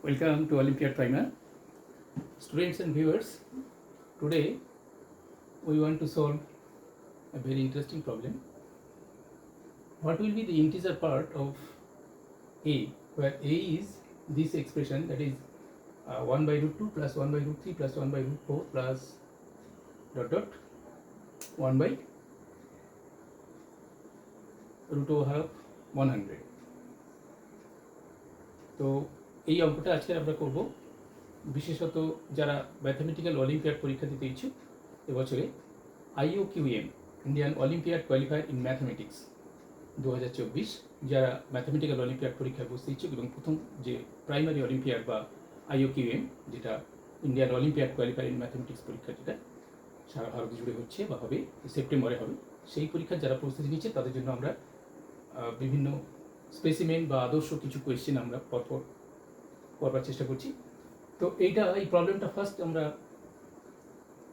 Welcome to Olympiad Primer. Students and viewers, today we want to solve a very interesting problem. What will be the integer part of a, where a is this expression that is uh, 1 by root 2 plus 1 by root 3 plus 1 by root 4 plus dot dot 1 by root over of 100. তো এই অঙ্কটা আজকে আমরা করব। বিশেষত যারা mathematical olympiad পরীক্ষা দিতে ইচ্ছুক, এবছরে IO QM Indian olympiad qualifier in mathematics দু হাজার চব্বিশ, যারা ম্যাথামেটিক্যাল অলিম্পিয়াড পরীক্ষায় বসতে ইচ্ছুক এবং প্রথম যে প্রাইমারি অলিম্পিয়াড বা আইও কিউএম যেটা Indian olympiad qualifier in mathematics পরীক্ষা, যেটা সারা ভারত জুড়ে হচ্ছে বা হবে, সেপ্টেম্বরে হবে, সেই পরীক্ষার যারা প্রস্তুতি নিচ্ছে, তাদের জন্য আমরা বিভিন্ন স্পেসিমেন বা আদর্শ কিছু কোয়েশ্চেন আমরা পরপর করবার চেষ্টা করছি। তো এইটা, এই প্রবলেমটা ফার্স্ট আমরা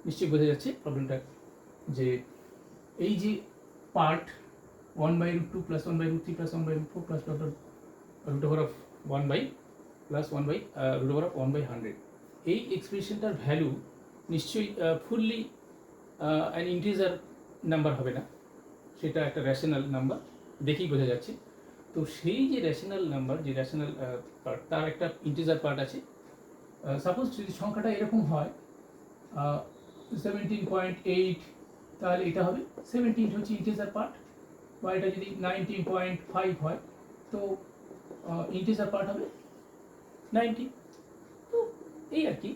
নিশ্চয়ই বোঝা যাচ্ছে প্রবলেমটা যে এই যে part one by root two plus one by root three plus one by root four plus dot root over of one by plus one by root over of one by hundred এই এক্সপ্রেশনটার value নিশ্চয়ই fully an integer number হবে না। সেটা একটা rational number দেখেই বোঝা যাচ্ছে। তো সেই যে র্যাশনাল নাম্বার যে র্যাশনাল পার্ট তার একটা ইন্টিজার পার্ট আছে। সাপোজ যদি সংখ্যাটা এরকম হয় সেভেন্টিন পয়েন্ট এইট তাহলে এটা হবে। সেভেন্টিন হচ্ছে ইন্টিজার পার্ট বা এটা যদি নাইনটিন পয়েন্ট ফাইভ হয়, তো ইন্টিজার পার্ট হবে নাইনটিন তো এই আর কি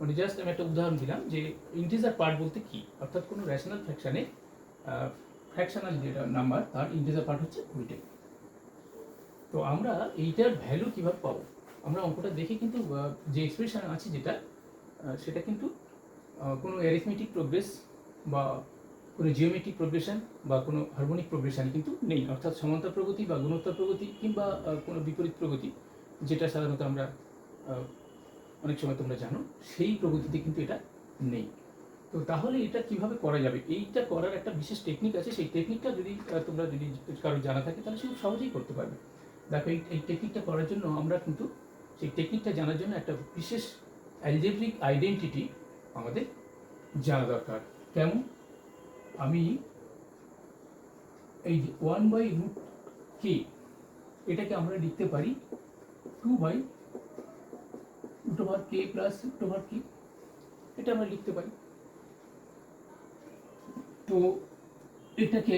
মানে জাস্ট আমি একটা উদাহরণ দিলাম যে ইন্টিজার পার্ট বলতে কি? অর্থাৎ কোনো র্যাশনাল ফ্র্যাকশানে ফ্র্যাকশনাল যেটা নাম্বার তার ইন্টিজার পার্ট হচ্ছে ওইটাই তো আমরা এইটার ভ্যালু কীভাবে পাবো? আমরা অঙ্কটা দেখে কিন্তু যে এক্সপ্রেশন আছে যেটা সেটা কিন্তু কোনো অ্যারিথমেটিক প্রোগ্রেস বা কোনো জিওমেট্রিক প্রোগ্রেশন বা কোনো হারমোনিক প্রোগ্রেশন কিন্তু নেই। অর্থাৎ সমান্তর প্রগতি বা গুণোত্তর প্রগতি কিংবা কোনো বিপরীত প্রগতি, যেটা সাধারণত আমরা অনেক সময় তোমরা জানো, সেই প্রগতিতে কিন্তু এটা নেই। তো তাহলে এটা কীভাবে করা যাবে? এইটা করার একটা বিশেষ টেকনিক আছে। সেই টেকনিকটা যদি তোমরা যদি কারও জানা থাকে, তাহলে সে সহজেই করতে পারবে। দেখো, এই টেকনিকটা করার জন্য আমরা কিন্তু সেই টেকনিকটা জানার জন্য একটা বিশেষ অ্যালজেব্রিক আইডেন্টিটি আমাদের জানা দরকার। কেমন? আমি এই ওয়ান বাই রুট কে এটাকে আমরা লিখতে পারি two by root over K plus root over K এটা আমরা লিখতে পারি। তো এটাকে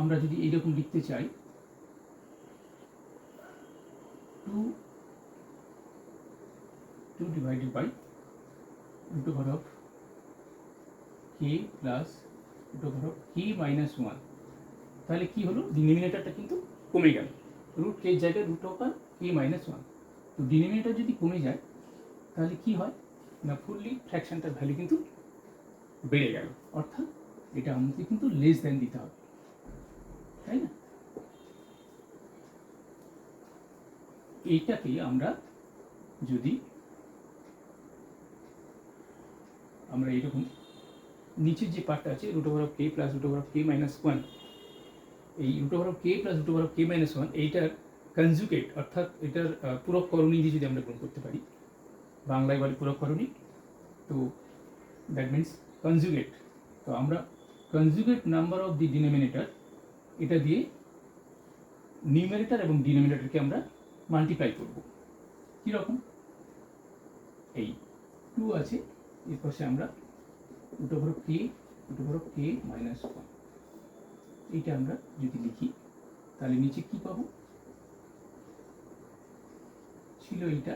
আমরা যদি এইরকম লিখতে চাই 2 divided by root over of k plus root over of k minus 1 তাহলে কি হলো? ডিনোমিনেটারটা কিন্তু কমে গেল। রুট কে জায়গায় root over K minus one তো ডিনোমিনেটার যদি কমে যায়, তাহলে কি হয়? না ফুললি ফ্র্যাকশনটার ভ্যালু কিন্তু বেড়ে গেল। অর্থাৎ এটা আমাকে কিন্তু লেস দেন দিতে হবে। তাই না? এইটাকে আমরা যদি আমরা এরকম নিচের যে পার্টটা আছে root over of K plus root over of K minus one এই root over of K plus root over of K minus one এইটার কনজুগেট অর্থাৎ এটার পূরক করণী দিয়ে যদি আমরা গ্রহণ করতে পারি বাংলায় বলে পূরক করণী, তো দ্যাট মিন্স কনজুগেট তো আমরা conjugate number of the denominator এটা দিয়ে নিউমারেটর এবং ডিনোমিনেটরকে আমরা মাল্টিপ্লাই করব। কীরকম? এই টু আছে পাশে আমরা root over K root over K minus one এইটা আমরা যদি লিখি, তাহলে নিচে কি পাবো? ছিল এইটা।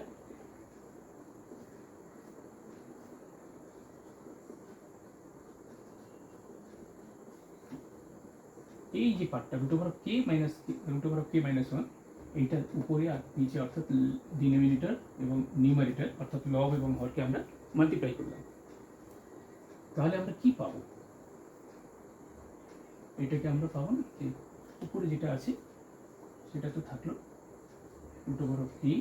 এই যে পার্টটা root over K minus root over K minus one এইটার উপরে আর নিচে অর্থাৎ ডিনোমিনেটর এবং নিউমারেটর অর্থাৎ লব এবং হরকে আমরা মাল্টিপ্লাই করলাম। তাহলে আমরা কি পাবো? এটাকে আমরা পাবো না? যে উপরে যেটা আছে, সেটা তো থাকল root over of K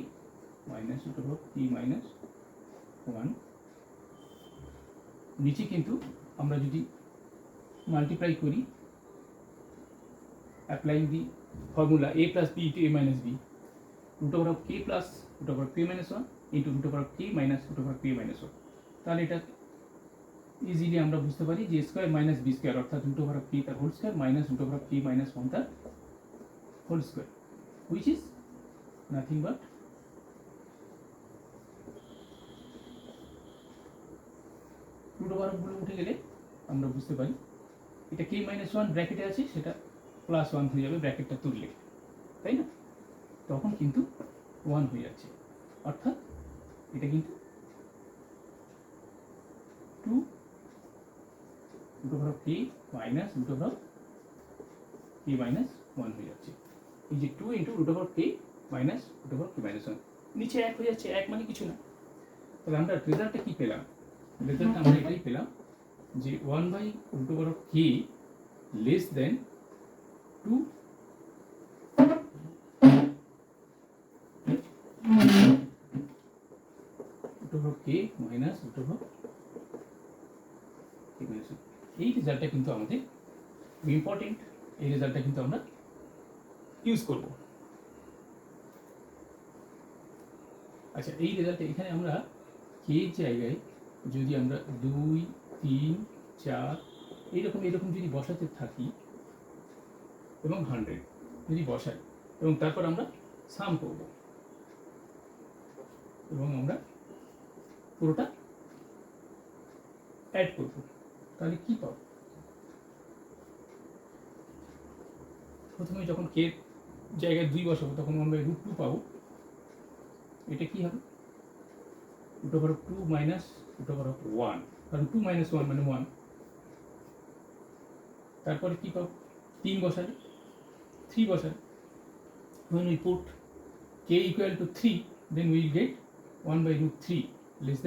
minus root over K minus one নিচে কিন্তু আমরা যদি মাল্টিপ্লাই করি, applying the formula A plus B to A minus B over of K plus root over P minus one into root over of K minus root over P minus one তাহলে এটা easily আমরা বুঝতে পারি যে square minus B square অর্থাৎ root over K তার whole square minus root over K minus one তার whole square which is nothing but root over অফগুলো উঠে গেলে আমরা বুঝতে পারি। এটা কে মাইনাস ওয়ান ব্র্যাকেটে আছে, সেটা প্লাস ওয়ান হয়ে যাবে ব্র্যাকেটটা তুললে, তাই না? তখন কিন্তু ওয়ান হয়ে যাচ্ছে। অর্থাৎ এটা কিন্তু two root over K minus root over K minus one হয়ে যাচ্ছে। এই যে two into root over K minus root over K minus one নিচে এক হয়ে যাচ্ছে, এক মানে কিছু না। তাহলে আমরা রেজাল্টটা কি পেলাম? রেজাল্ট আমরা এটাই পেলাম যে one by root over of K less than two minus root over k minus 1 এই রেজাল্টটা কিন্তু আমাদের ইম্পর্টেন্ট এই রেজাল্টটা কিন্তু আমরা ইউজ করব। আচ্ছা এই রেজাল্টে এখানে আমরা কে জায়গায় যদি আমরা দুই, তিন, চার, এইরকম এরকম যদি বসাতে থাকি এবং হান্ড্রেড যদি বসাই এবং তারপর আমরা সাম করব এবং আমরা পুরোটা অ্যাড করব। তাহলে কি পাবো প্রথমে যখন কে জায়গায় দুই বসাবো, তখন বাই রুট টু পাবো। এটা কি হবে? Root over two minus root over one কারণ টু মাইনাস ওয়ান মানে ওয়ান তারপরে কি পাবো? তিন বসালে থ্রি বসালে। when we put k equal to 3 then we will get 1 by root 3 less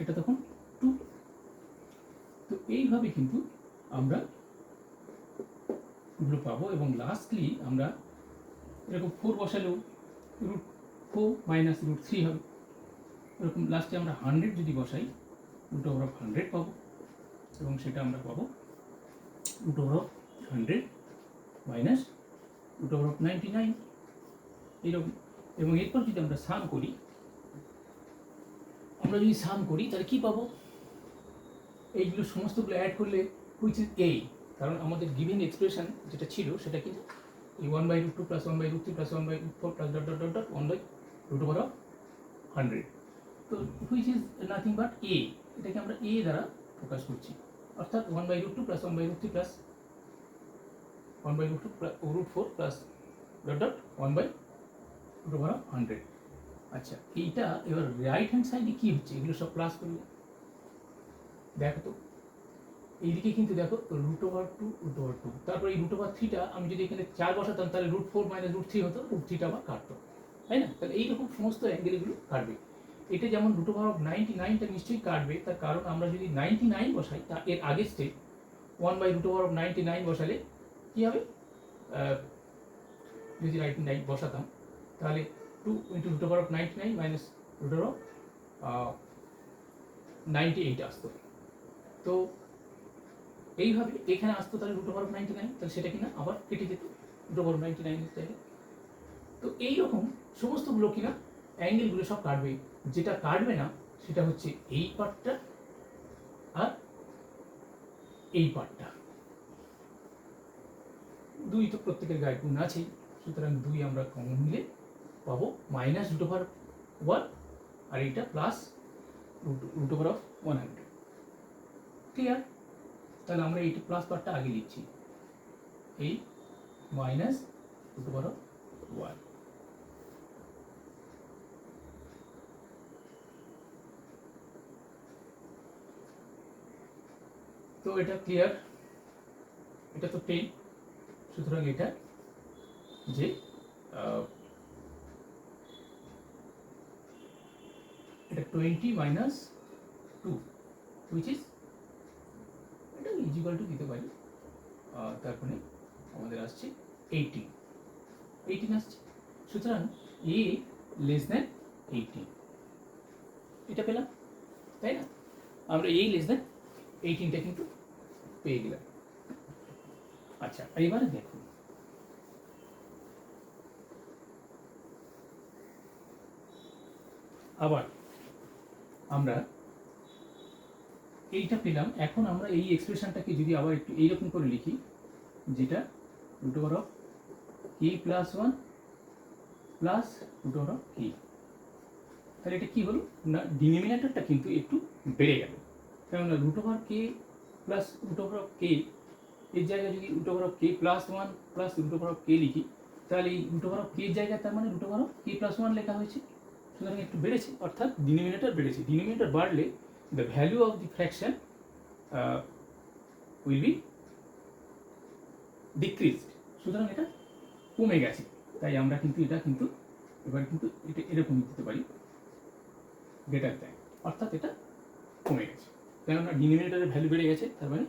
এটা তখন টু তো এইভাবে কিন্তু আমরা এগুলো পাবো এবং লাস্টলি আমরা এরকম four বসালেও root four minus root three হবে। এরকম লাস্টে আমরা হান্ড্রেড যদি বসাই রুট ওভার অফ হান্ড্রেড পাবো এবং সেটা আমরা পাবো root over of hundred minus root over of ninety nine এইরকম। এবং এরপর যদি আমরা সাম করি আমরা যদি সাম করি, তাহলে কি পাবো? এইগুলো সমস্তগুলো অ্যাড করলে হুইচ ইজ এই কারণ আমাদের গিভেন এক্সপ্রেশন যেটা ছিল, সেটা কি এই one by root two plus one by root three plus one by root four plus dot dot dot dot one by root over of hundred তো which is nothing but A এটাকে আমরা A দ্বারা প্রকাশ করছি। অর্থাৎ one by root two plus one by root three plus one by root two root four plus dot dot one by root over of hundred আচ্ছা এইটা এবার right hand সাইডে কী হচ্ছে? এগুলো সব প্লাস করলে? দেখো তো, এইদিকে কিন্তু দেখো root over two root over two তারপর এই রুট ওভার থ্রিটা আমি যদি এখানে চার বসাতাম, তাহলে root four minus root three হতো রুট থ্রিটা আবার কাটতো। তাই না? তাহলে এইরকম সমস্ত অ্যাঙ্গেলগুলো কাটবে। এটা যেমন রুট ওভার অফ নাইনটি নাইনটা নিশ্চয়ই কাটবে, তার কারণ আমরা যদি নাইনটি নাইন বসাই, তা এর আগে step one by root over of ninety nine বসালে কী হবে? যদি নাইনটি নাইন বসাতাম, তাহলে two into root over of আসতো। তো এইভাবে এখানে আসতো তাহলে তাহলে সেটা কিনা আবার কেটে যেত তো এইরকম সমস্তগুলো কিনা অ্যাঙ্গেলগুলো সব কাটবে। যেটা কাটবে না, সেটা হচ্ছে এই পার্টটা আর এই পার্টটা দুই তো প্রত্যেকের গায়ে গুণ আছেই, সুতরাং দুই আমরা কমন পাবো মাইনাস রুট ওভার ওয়ান আর এইটা plus root over of one hundred clear তাহলে আমরা এইটা প্লাস পার্টটা আগে লিখছি। এই minus root over of one তো এটা ক্লিয়ার এটা তো টেন সুতরাং এটা যে এটা twenty minus two which is এটা ইজিকাল টু দিতে পারি? তারপরে আমাদের আসছে এইটিন এইটিন আসছে সুতরাং এ লেস দেন এইটিন এটা পেলাম, তাই না? আমরা এই লেস দেন এইটিনটা কিন্তু পেয়ে গেলাম। আচ্ছা এবারে দেখুন আবার আমরা এইটা পেলাম। এখন আমরা এই এক্সপ্রেশনটাকে যদি আবার একটু এইরকম করে লিখি, যেটা root over of K plus one plus root over of K তাহলে এটা কি হলো? না ডিনোমিনেটরটা কিন্তু একটু বেড়ে গেল। কেননা root over K plus root over of K এর জায়গায় যদি root over of K plus one plus root over of K লিখি, তাহলে এই রুট ওভার অফ কে জায়গায় তার মানে root over of K plus one লেখা হয়েছে। সুতরাং একটু বেড়েছে, অর্থাৎ ডিনোমিনেটর বেড়েছে। ডিনোমিনেটর বাড়লে the value of the fraction will be decreased সুতরাং এটা কমে গেছে। তাই আমরা কিন্তু এটা কিন্তু, এবার কিন্তু এটা এরকম দিতে পারি গ্রেটার দেন অর্থাৎ এটা কমে গেছে। কেননা ডিনোমিনেটরের ভ্যালু বেড়ে গেছে, তার মানে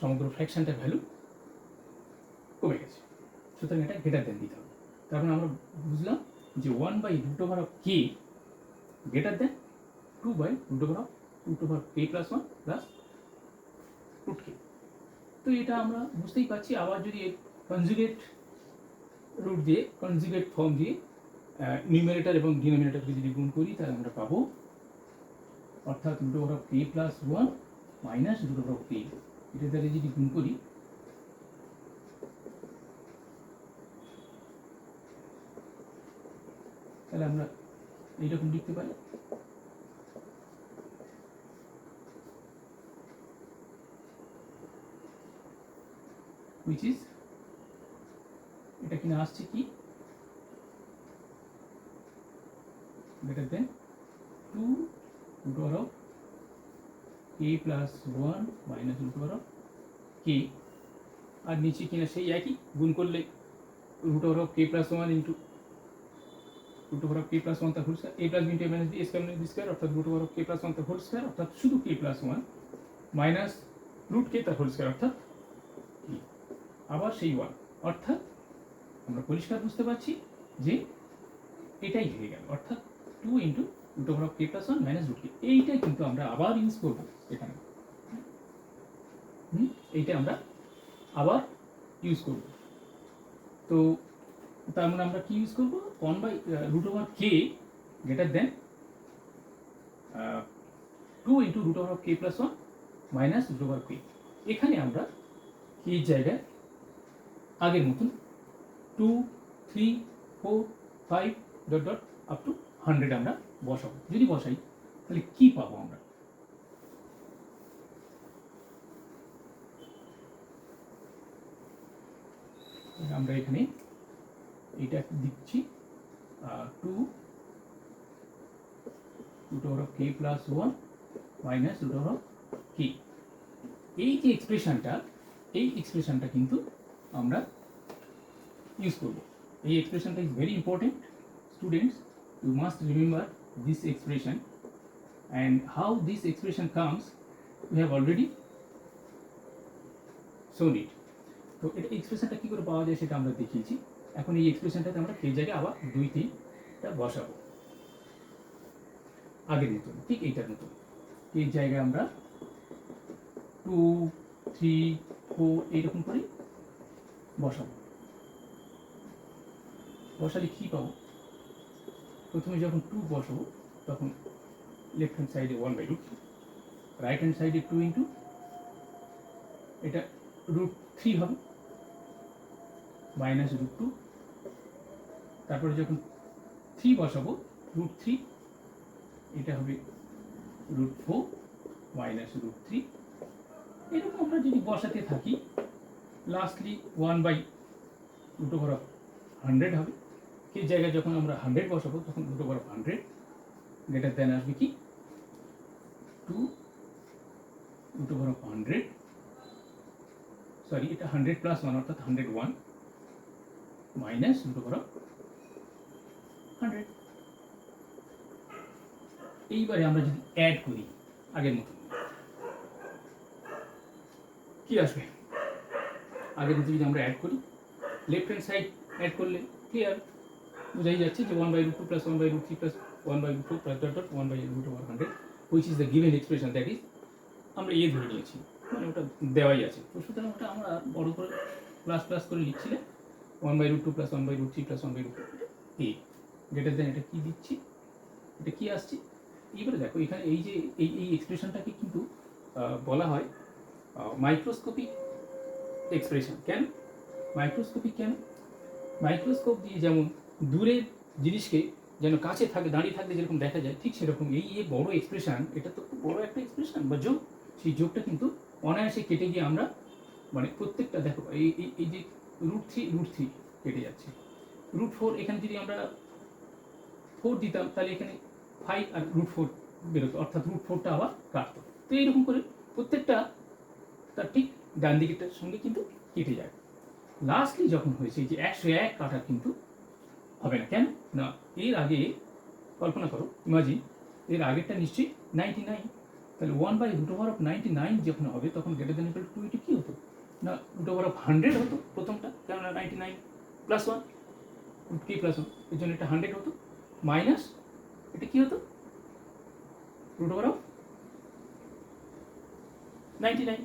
সমগ্র ফ্র্যাকশনটার ভ্যালু কমে গেছে। সুতরাং এটা গ্রেটার দেন দিতে হবে। তারপরে আমরা বুঝলাম যে one by root over of K greater than two by root over of root over K plus one plus root K তো এটা আমরা বুঝতেই পারছি, আবার যদি কনজুগেট রুট দিয়ে কনজুগেট ফর্ম দিয়ে নিউমিনেটর এবং ডিনোমিনেটরকে যদি গুণ করি, তাহলে আমরা পাবো অর্থাৎ root over of K plus one minus root over of K এটা দ্বারা যদি গুণ করি তাহলে আমরা এইরকম লিখতে পারি। Which is, এটা কিনা আসছে কি? Than 2 root over of k plus 1 minus root over of k আর নিচে কিনা সেই একই, গুণ করলে root over of K plus one into root over of K plus one তার whole square A plus B into minus B square minus B square অর্থাৎ root over of K plus one তার whole square অর্থাৎ শুধু K plus one minus root K তার whole square অর্থাৎ কি আবার সেই ওয়ান অর্থাৎ আমরা পরিষ্কার বুঝতে পারছি যে এটাই হয়ে গেল, অর্থাৎ two into root over of K plus one minus root K এইটাই কিন্তু আমরা আবার ইউজ করব এখানে। এইটা আমরা আবার ইউজ করব। তো তার মানে আমরা কি ইউজ করব? One by root over K greater than two into root over K plus one minus root over K এখানে আমরা কে জায়গায় আগের মতন two three four five dot dot up to hundred আমরা বসাবো। যদি বসাই, তাহলে কি পাবো আমরা? আমরা এখানে এটা দিচ্ছি টু এই যে এক্সপ্রেশনটা এই এক্সপ্রেশনটা কিন্তু আমরা ইউজ করব। এই এক্সপ্রেশনটা is very important students you must remember this expression and how this expression comes we have already shown it. তো এটা এক্সপ্রেশনটা কী করে পাওয়া যায় সেটা আমরা দেখিয়েছি। এখন এই এক্সপ্রেশনটাতে আমরা সেই জায়গায় আবার দুই তিনটা বসাবো। আগের মতন, ঠিক এইটার মতন। এই জায়গায় আমরা টু থ্রি ফোর এইরকম করে বসাবো। বসালে কী পাবো? প্রথমে যখন টু বসাবো, তখন লেফট হ্যান্ড সাইডে one by root right hand সাইডে টু ইন্টু এটা রুট থ্রি হবে। মাইনাস রুট টু তারপরে যখন থ্রি বসাবো রুট থ্রি এটা হবে root four minus root three এরকম আমরা যদি বসাতে থাকি lastly one by root over of hundred হবে। কে জায়গায় যখন আমরা হান্ড্রেড বসাবো, তখন root over of hundred greater than আসবে কি? Two root over of hundred sorry এটা হান্ড্রেড প্লাস ওয়ান অর্থাৎ hundred one minus root over of hundred এইবারে আমরা যদি অ্যাড করি, আগের মতো। কি আসবে? আগের মতো যদি আমরা অ্যাড করি লেফট হ্যান্ড সাইড অ্যাড করলে ক্লিয়ার বোঝাই যাচ্ছে যে one by root two plus one by root three plus one by root four plus dot dot one by root over hundred which is the given expression that is আমরা এ ধরে নিয়েছি। মানে ওটা দেওয়াই আছে। তো সুতরাং ওটা আমরা বড় করে প্লাস প্লাস করে লিখছিলে one by root two plus one by root three plus one by root A greater than এটা কি দিচ্ছি? এটা কি আসছে? এবারে দেখো, এখানে এই যে, এই এই এক্সপ্রেশনটাকে কিন্তু বলা হয় মাইক্রোস্কোপিক এক্সপ্রেশন কেন? মাইক্রোস্কোপিক কেন? মাইক্রোস্কোপ দিয়ে যেমন দূরের জিনিসকে যেন কাছে থাকে, দাঁড়িয়ে থাকলে যেরকম দেখা যায়, ঠিক সেরকম এই যে বড় এক্সপ্রেশন এটা তো খুব বড় একটা এক্সপ্রেশন বা যোগ, সেই যোগটা কিন্তু অনায়াসে কেটে গিয়ে আমরা মানে প্রত্যেকটা দেখো, এই- এই যে রুট থ্রি রুট থ্রি কেটে যাচ্ছে। রুট ফোর এখানে যদি আমরা ফোর দিতাম, তাহলে এখানে ফাইভ আর রুট ফোর বেরোতো, অর্থাৎ রুট ফোরটা আবার কাটতো। তো এইরকম করে প্রত্যেকটা, তার ঠিক ডান দিকেরটার সঙ্গে কিন্তু কেটে যায়। লাস্টলি যখন হয়েছে যে একশো এক কাটা কিন্তু হবে না। কেন? না, এর আগে কল্পনা করো ইমাজিন এর আগেরটা নিশ্চয়ই নাইনটি নাইন তাহলে one by root over of ninety nine যখন হবে, তখন গ্রেটার দেন টু এটি কী হতো? না রুট ওভার অফ হান্ড্রেড হতো প্রথমটা, কেননা ninety nine plus one root K plus ওয়ানের জন্য এটা হান্ড্রেড হতো। মাইনাস, এটা কী হতো? Root over of ninety nine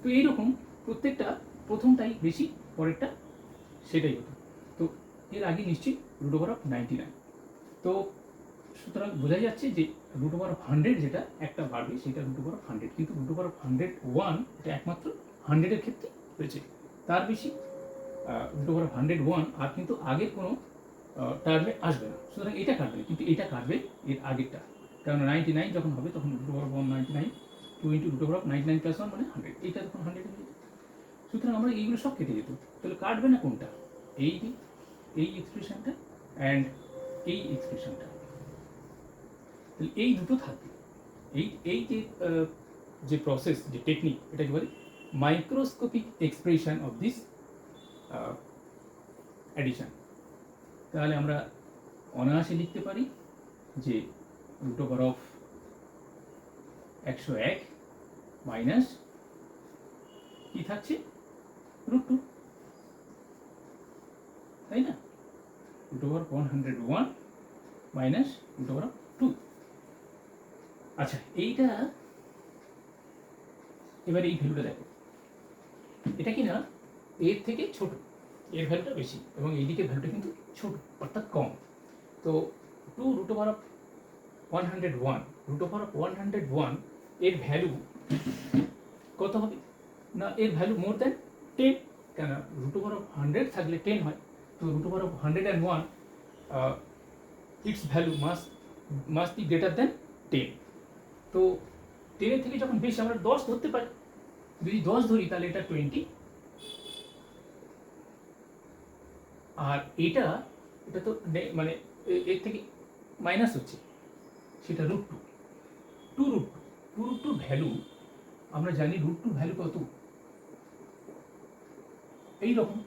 তো এইরকম প্রত্যেকটা প্রথমটাই বেশি, পরেরটা সেটাই হতো। তো এর আগে নিশ্চয়ই root over of ninety nine তো সুতরাং বোঝা যাচ্ছে যে রুট ওভার অফ হান্ড্রেড যেটা একটা বাড়বে, সেটা রুট ওভার অফ হান্ড্রেড কিন্তু root over of hundred one এটা একমাত্র হান্ড্রেডের ক্ষেত্রে হয়েছে। তার বেশি root over of hundred one আর কিন্তু আগের কোনো টার্মে আসবে না। সুতরাং এটা কাটবে, কিন্তু এটা কাটবে এর আগেরটা। কারণ নাইনটি নাইন যখন হবে, তখন root over one ninety nine two into root over ninety nine plus one মানে হান্ড্রেড এইটা তখন হান্ড্রেড হয়ে যেত সুতরাং আমরা এইগুলো সব কেটে যেত। তাহলে কাটবে না কোনটা? এই এই এক্সপ্রেশনটা অ্যান্ড এই এক্সপ্রেশনটা তাহলে এই দুটো থাকবে। এই এই যে যে প্রসেস যে টেকনিক এটাকে বলে microscopic expression of this addition তাহলে আমরা অনায়াসে লিখতে পারি যে রুট ওভার অফ একশো এক মাইনাস কি থাকছে? রুট টু তাই না? Root over one hundred one minus root over two আচ্ছা এইটা এবার এই ভ্যালুটা দেখো। এটা কি না এর থেকে ছোট। এর ভ্যালুটা বেশি এবং এই দিকের ভ্যালুটা কিন্তু ছোট, অর্থাৎ কম। তো two root over of one hundred one root over of one hundred ওয়ানের ভ্যালু কত হবে? না, এর ভ্যালু মোর দ্যান টেন কেন রুট ওভার অফ হান্ড্রেড থাকলে টেন হয়। তো root over of hundred and one its value must must be greater than ten তো টেনের থেকে যখন বেশি আমরা দশ ধরতে পারি, যদি দশ ধরি তাহলে এটা টোয়েন্টি আর এটা এটা তো মানে এর থেকে মাইনাস হচ্ছে। সেটা root two two root two two root two value আমরা জানি রুট টু ভ্যালু কত? এইরকম।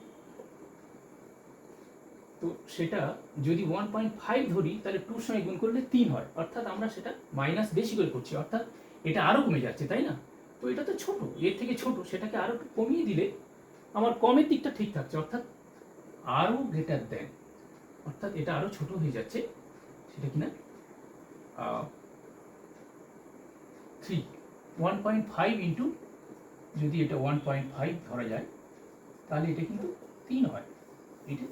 তো সেটা যদি ওয়ান পয়েন্ট ফাইভ ধরি, তাহলে টুর সঙ্গে গুণ করলে তিন হয়। অর্থাৎ আমরা সেটা মাইনাস বেশি করে করছি। অর্থাৎ এটা আরও কমে যাচ্ছে, তাই না? তো এটা তো ছোট। এর থেকে ছোট। সেটাকে আরও একটু কমিয়ে দিলে আমার কমের দিকটা ঠিক থাকছে। অর্থাৎ আরও গ্রেটার দেন অর্থাৎ এটা আরও ছোট হয়ে যাচ্ছে, সেটা কিনা? Three one point five into যদি এটা ওয়ান পয়েন্ট ফাইভ ধরা যায়, তাহলে এটা কিন্তু তিন হয়। এটা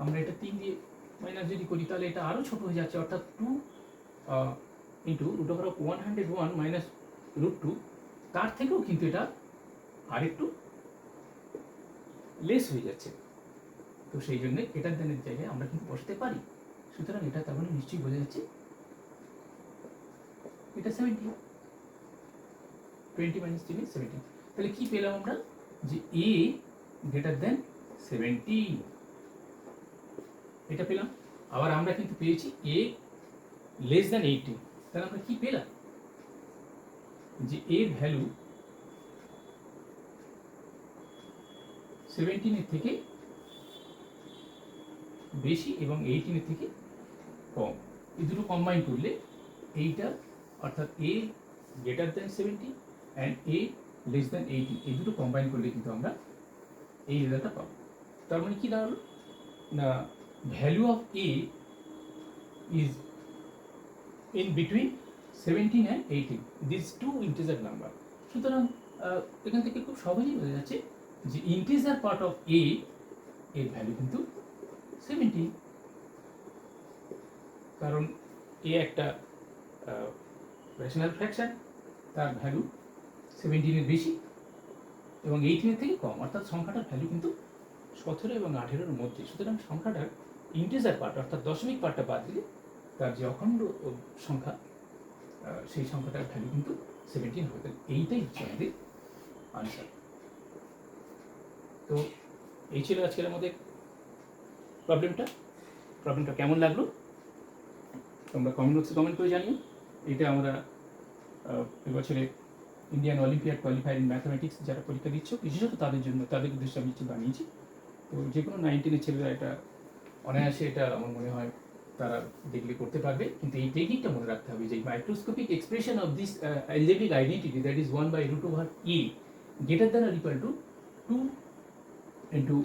আমরা এটা তিন দিয়ে মাইনাস যদি করি, তাহলে এটা আরও ছোট হয়ে যাচ্ছে, অর্থাৎ two into root of one hundred one minus root two তার থেকেও কিন্তু এটা আরেকটু লেস হয়ে যাচ্ছে। তো সেই জন্য এটার দানের জায়গায় আমরা কিন্তু বসাতে পারি। সুতরাং এটা তার মানে নিশ্চয়ই বোঝা যাচ্ছে। এটা seventy twenty minus three seventy তাহলে কি পেলাম আমরা? যে এ গ্রেটার দেন সেভেন্টিন এটা পেলাম। আবার আমরা কিন্তু পেয়েছি এ লেস দেন এইটিন তাহলে আমরা কি পেলাম? যে এর ভ্যালু সেভেন্টিনের থেকে বেশি এবং এইটিনের থেকে কম। এই দুটো কম্বাইন করলে এইটা অর্থাৎ A greater than seventy and A less than eighty এই দুটো কম্বাইন করলে কিন্তু আমরা এই রেজাল্টটা পাবো। তার মানে কি দাঁড়াল? না value of A is in between seventeen and eighteen this two integer number সুতরাং এখান থেকে খুব সহজেই বোঝা যাচ্ছে যে ইন্টিজার পার্ট অফ এ এর ভ্যালু কিন্তু সেভেন্টিন কারণ এ একটা রেশনাল ফ্র্যাকশন তার ভ্যালু সেভেন্টিনের বেশি এবং এইটিনের থেকে কম, অর্থাৎ সংখ্যাটার ভ্যালু কিন্তু সতেরো এবং আঠেরোর মধ্যে। সুতরাং সংখ্যাটার ইন্টিজার পার্ট অর্থাৎ দশমিক পার্টটা বাদ দিলে তার যে অখণ্ড সংখ্যা সেই সংখ্যাটার ভ্যালু কিন্তু সেভেন্টিন হবে। এইটাই হচ্ছে আমাদের আনসার তো এই ছিল আজকের আমাদের প্রবলেমটা প্রবলেমটা কেমন লাগল? তোমরা কমেন্ট বক্সে কমেন্ট করে জানিও। এটা আমরা এবছরে Indian Olympiad qualifier in mathematics যারা পরীক্ষা দিচ্ছ, বিশেষত তাদের জন্য, তাদের উদ্দেশ্যে আমি বানিয়েছি। তো যে কোনো নাইনটিনের ছেলেরা এটা অনায়াসে এটা আমার মনে হয় তারা দেখলে করতে পারবে। কিন্তু এই টেকনিকটা মনে রাখতে হবে যে microscopic expression of this algebraic identity that is one by root over A greater than or equal to two into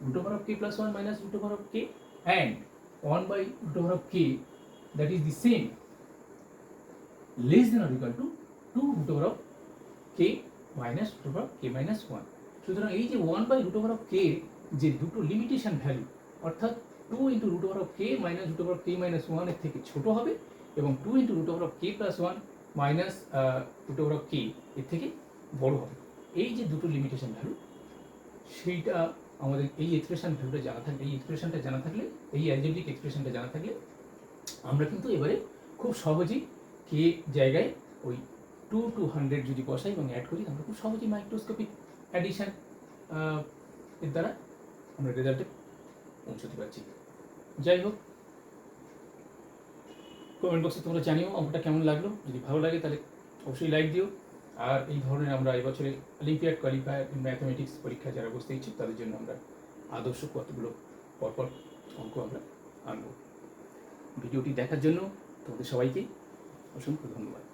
root over of k plus 1 minus root over of k and 1 by root over of k that is the same less than or equal to 2 root over of k minus root over of k minus 1 সুতরাং এই যে 1 by root over of K যে দুটো limitation value অর্থাৎ two into root over of K minus root over of K minus ওয়ানের থেকে ছোট হবে এবং two into root over of K plus one minus root over of K এর থেকে বড় হবে এই যে দুটো লিমিটেশন ভ্যালু সেইটা আমাদের এই এক্সপ্রেশন ভ্যালুটা জানা থাকলে, এই এক্সপ্রেশনটা জানা থাকলে, এই অ্যালজেব্রিক এক্সপ্রেশনটা জানা থাকলে, আমরা কিন্তু এবারে খুব সহজেই কে জায়গায় ওই টু টু হান্ড্রেড যদি বসাই এবং অ্যাড করি, আমরা খুব সহজেই মাইক্রোস্কোপিক অ্যাডিশন এর দ্বারা আমরা রেজাল্টে পৌঁছতে পারছি। যাই হোক কমেন্ট বক্সে তোমরা জানিও, অঙ্কটা কেমন লাগল? যদি ভালো লাগে তাহলে অবশ্যই লাইক দিও। আর এই ধরনের আমরা এবছরে অলিম্পিয়াড কোয়ালিফায়ার ইন ম্যাথামেটিক্স পরীক্ষা যারা বসতে ইচ্ছুক, তাদের জন্য আমরা আদর্শ কতগুলো পরপর অঙ্ক আমরা আনব। ভিডিওটি দেখার জন্য তোমাদের সবাইকে অসংখ্য ধন্যবাদ।